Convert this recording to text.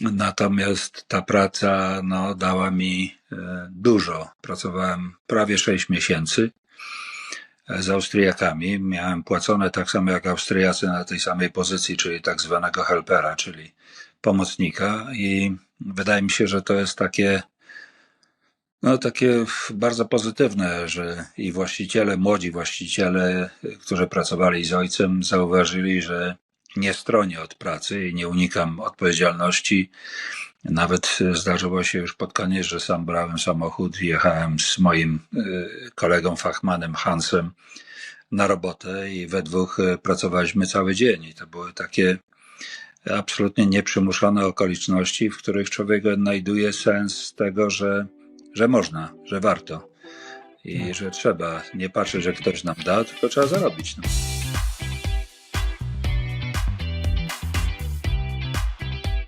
Natomiast ta praca no, dała mi e, dużo. Pracowałem prawie 6 miesięcy e, z Austriakami. Miałem płacone tak samo jak Austriacy na tej samej pozycji, czyli tak zwanego helpera, czyli pomocnika. I wydaje mi się, że to jest takie, no, takie bardzo pozytywne, że i właściciele, młodzi właściciele, którzy pracowali z ojcem, zauważyli, że nie stronię od pracy i nie unikam odpowiedzialności. Nawet zdarzyło się już pod koniec, że sam brałem samochód i jechałem z moim y, kolegą Fachmanem Hansem na robotę i we dwóch y, pracowaliśmy cały dzień. I to były takie absolutnie nieprzymuszone okoliczności, w których człowiek odnajduje sens tego, że, że można, że warto i że trzeba nie patrzeć, że ktoś nam da, tylko trzeba zarobić. No.